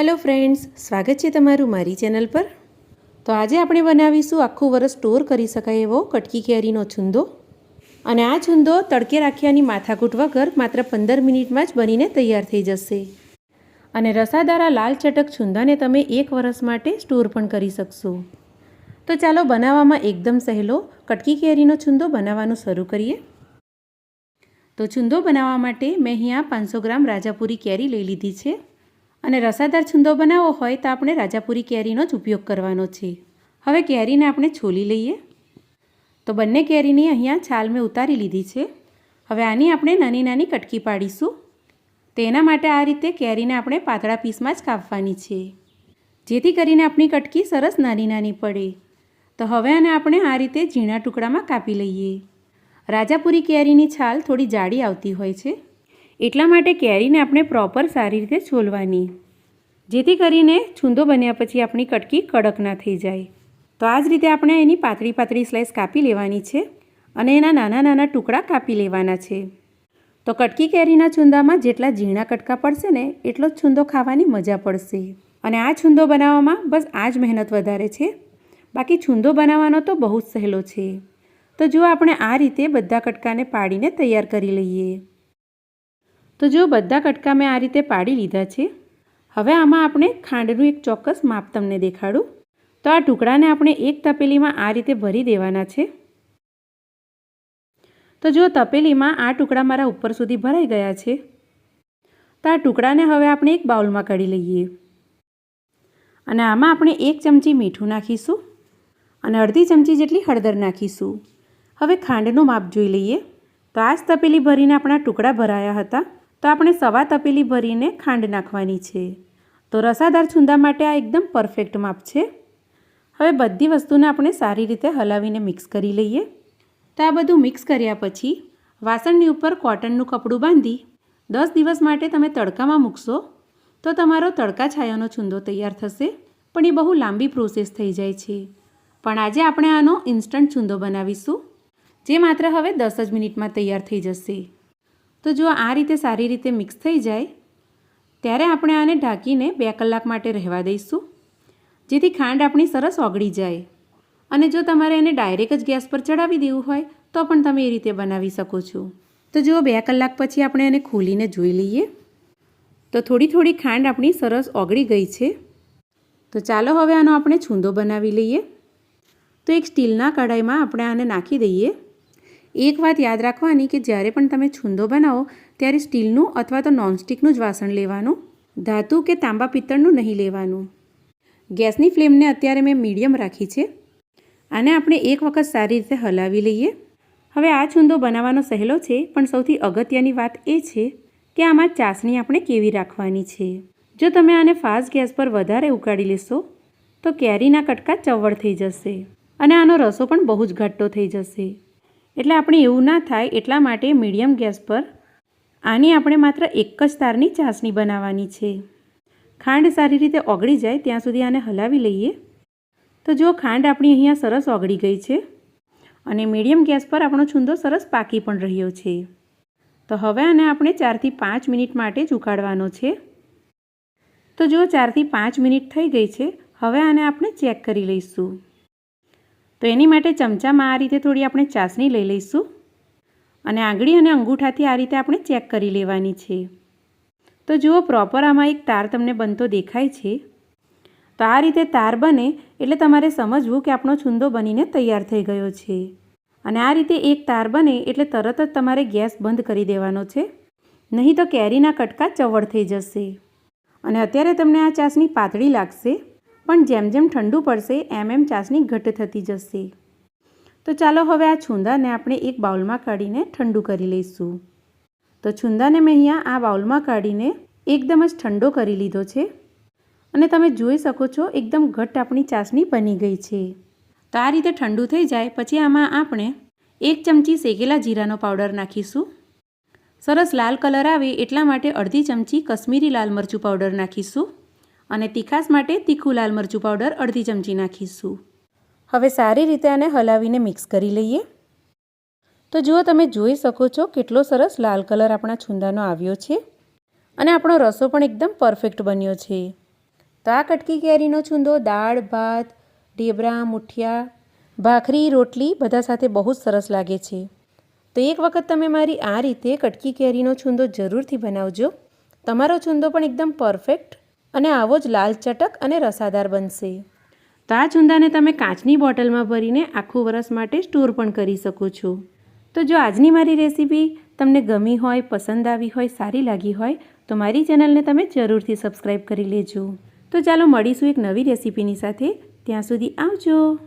Hello friends, સ્વાગત છે તમારું મારી ચેનલ પર. તો આજે આપણે બનાવીશું આખું વરસ સ્ટોર કરી શકાય એવો કટકી કેરીનો છુંદો. અને આ છુંદો તડકે રાખ્યાની માથાકૂટ વગર માત્ર પંદર મિનિટમાં જ બનીને તૈયાર થઈ જશે. અને રસાદારા લાલ ચટક છુંદાને તમે એક વરસ માટે સ્ટોર પણ કરી શકશો. તો ચાલો બનાવવામાં એકદમ સહેલો કટકી કેરીનો છુંદો બનાવવાનું શરૂ કરીએ. તો છુંદો બનાવવા માટે મેં અહીંયા પાંચસો ગ્રામ રાજાપુરી કેરી લઈ લીધી છે. અને રસાદાર છુંદો બનાવવો હોય તો આપણે રાજાપુરી કેરીનો જ ઉપયોગ કરવાનો છે. હવે કેરીને આપણે છોલી લઈએ. તો બંને કેરીની અહીંયા છાલ મેં ઉતારી લીધી છે. હવે આની આપણે નાની નાની કટકી પાડીશું. તેના માટે આ રીતે કેરીને આપણે પાતળા પીસમાં જ કાપવાની છે. જેથી કરીને આપણી કટકી સરસ નાની નાની પડે. તો હવે આને આપણે આ રીતે ઝીણા ટુકડામાં કાપી લઈએ. રાજાપુરી કેરીની છાલ થોડી જાડી આવતી હોય છે. એટલા માટે કેરીને આપણે પ્રોપર સારી રીતે છોલવાની. જેથી કરીને છૂંદો બન્યા પછી આપણી કટકી કડક ના થઈ જાય. તો આ જ રીતે આપણે એની પાતળી પાતળી સ્લાઇસ કાપી લેવાની છે અને એના નાના નાના ટુકડા કાપી લેવાના છે. તો કટકી કેરીના છુંદામાં જેટલા ઝીણા કટકા પડશે ને એટલો જ છુંદો ખાવાની મજા પડશે. અને આ છુંદો બનાવવામાં બસ આ જ મહેનત વધારે છે. બાકી છુંદો બનાવવાનો તો બહુ જ સહેલો છે. તો જો આપણે આ રીતે બધા કટકાને પાડીને તૈયાર કરી લઈએ. તો જો બધા કટકા મેં આ રીતે પાડી લીધા છે, હવે આમાં આપણે ખાંડનું એક ચોક્કસ માપ તમને દેખાડું. તો આ ટુકડાને આપણે એક તપેલીમાં આ રીતે ભરી દેવાના છે. તો જો તપેલીમાં આ ટુકડા મારા ઉપર સુધી ભરાઈ ગયા છે, તો આ ટુકડાને હવે આપણે એક બાઉલમાં કાઢી લઈએ. અને આમાં આપણે એક ચમચી મીઠું નાખીશું અને અડધી ચમચી જેટલી હળદર નાખીશું. હવે ખાંડનું માપ જોઈ લઈએ. તો આ જ તપેલી ભરીને આપણા ટુકડા ભરાયા હતા. તો આપણે સવા તપેલી ભરીને ખાંડ નાખવાની છે. તો રસાદાર છુંદા માટે આ એકદમ પરફેક્ટ માપ છે. હવે બધી વસ્તુને આપણે સારી રીતે હલાવીને મિક્સ કરી લઈએ. તો આ બધું મિક્સ કર્યા પછી વાસણની ઉપર કોટનનું કપડું બાંધી દસ દિવસ માટે તમે તડકામાં મૂકશો તો તમારો તડકા છાયાનો છુંદો તૈયાર થશે, પણ એ બહુ લાંબી પ્રોસેસ થઈ જાય છે. પણ આજે આપણે આનો ઇન્સ્ટન્ટ છુંદો બનાવીશું, જે માત્ર હવે દસ જ મિનિટમાં તૈયાર થઈ જશે. તો જો આ રીતે સારી રીતે મિક્સ થઈ જાય, ત્યારે આપણે આને ઢાંકીને બે કલાક માટે રહેવા દઈશું. જેથી ખાંડ આપણી સરસ ઓગળી જાય. અને જો તમારે એને ડાયરેક્ટ જ ગેસ પર ચડાવી દેવું હોય, તો પણ તમે એ રીતે બનાવી શકો છો. તો જુઓ બે કલાક પછી આપણે એને ખોલીને જોઈ લઈએ. તો થોડી થોડી ખાંડ આપણી સરસ ઓગળી ગઈ છે. તો ચાલો હવે આનો આપણે છૂંદો બનાવી લઈએ. તો એક સ્ટીલના કઢાઈમાં આપણે આને નાખી દઈએ. એક વાત યાદ રાખવાની કે જ્યારે પણ તમે છૂંદો બનાવો, ત્યારે સ્ટીલનું અથવા તો નોનસ્ટિકનું જ વાસણ લેવાનું, ધાતુ કે તાંબા પિત્તળનું નહીં લેવાનું. ગેસની ફ્લેમને અત્યારે મેં મીડિયમ રાખી છે. આને આપણે એક વખત સારી રીતે હલાવી લઈએ. હવે આ છૂંદો બનાવવાનો સહેલો છે, પણ સૌથી અગત્યની વાત એ છે કે આમાં ચાસણી આપણે કેવી રાખવાની છે. જો તમે આને ફાસ્ટ ગેસ પર વધારે ઉકાળી લેશો, તો કેરીના કટકા ચવડ થઈ જશે અને આનો રસો પણ બહુ જ ઘટ્ટો થઈ જશે. એટલે આપણે એવું ના થાય એટલા માટે મીડિયમ ગેસ પર આની આપણે માત્ર એક જ તારની ચાસણી બનાવવાની છે. ખાંડ સારી રીતે ઓગળી જાય ત્યાં સુધી આને હલાવી લઈએ. તો જો ખાંડ આપણી અહીંયા સરસ ઓગળી ગઈ છે અને મીડિયમ ગેસ પર આપણો છુંદો સરસ પાકી પણ રહ્યો છે. તો હવે આને આપણે ચારથી પાંચ મિનિટ માટે જ ઉકાળવાનો છે. તો જો ચારથી પાંચ મિનિટ થઈ ગઈ છે, હવે આને આપણે ચેક કરી લઈશું. તો એની માટે ચમચામાં આ રીતે થોડી આપણે ચાસણી લઈ લઈશું. અને આંગળી અને અંગૂઠાથી આ રીતે આપણે ચેક કરી લેવાની છે. તો જુઓ પ્રોપર આમાં એક તાર તમને બનતો દેખાય છે. તો આ રીતે તાર બને એટલે તમારે સમજવું કે આપણો છુંદો બનીને તૈયાર થઈ ગયો છે. અને આ રીતે એક તાર બને એટલે તરત જ તમારે ગેસ બંધ કરી દેવાનો છે. નહીં તો કેરીના કટકા ચવડ થઈ જશે. અને અત્યારે તમને આ ચાસણી પાતળી લાગશે. પણ જેમ જેમ ઠંડુ પડશે, એમ એમ ચાસણી ઘટ થતી જશે. તો ચાલો હવે આ છુંદાને આપણે એક બાઉલમાં કાઢીને ઠંડુ કરી લઈશું. તો છુંદાને મેં અહીંયા આ બાઉલમાં કાઢીને એકદમ જ ઠંડો કરી લીધો છે. અને તમે જોઈ શકો છો, એકદમ ઘટ્ટ આપણી ચાસણી બની ગઈ છે. તો આ રીતે ઠંડુ થઈ જાય, પછી આમાં આપણે એક ચમચી શેકેલા જીરાનો પાવડર નાખીશું. સરસ લાલ કલર આવે એટલા માટે અડધી ચમચી કશ્મીરી લાલ મરચું પાવડર નાખીશું. અને તીખાસ માટે તીખું લાલ મરચું પાવડર અડધી ચમચી નાખીશું. હવે સારી રીતે આને હલાવીને મિક્સ કરી લઈએ. તો જુઓ તમે જોઈ શકો છો કેટલો સરસ લાલ કલર આપણા છુંદાનો આવ્યો છે. અને આપણો રસો પણ એકદમ પરફેક્ટ બન્યો છે. તો આ કટકી કેરીનો છુંદો, દાળ, ભાત, ઢેબરા, મુઠિયા, ભાખરી, રોટલી બધા સાથે બહુ જ સરસ લાગે છે. તો એક વખત તમે મારી આ રીતે કટકી કેરીનો છુંદો જરૂરથી બનાવજો. તમારો છુંદો પણ એકદમ પરફેક્ટ અને આવો જ લાલ ચટક અને રસાદાર બનશે. તો આ છુંદાને તમે કાચની બોટલમાં ભરીને આખું વરસ માટે સ્ટોર પણ કરી શકો છો. તો જો આજની મારી રેસીપી તમને ગમી હોય, પસંદ આવી હોય, સારી લાગી હોય, તો મારી ચેનલને તમે જરૂરથી સબસ્ક્રાઈબ કરી લેજો. તો ચાલો મળીશું એક નવી રેસીપીની સાથે. ત્યાં સુધી આવજો.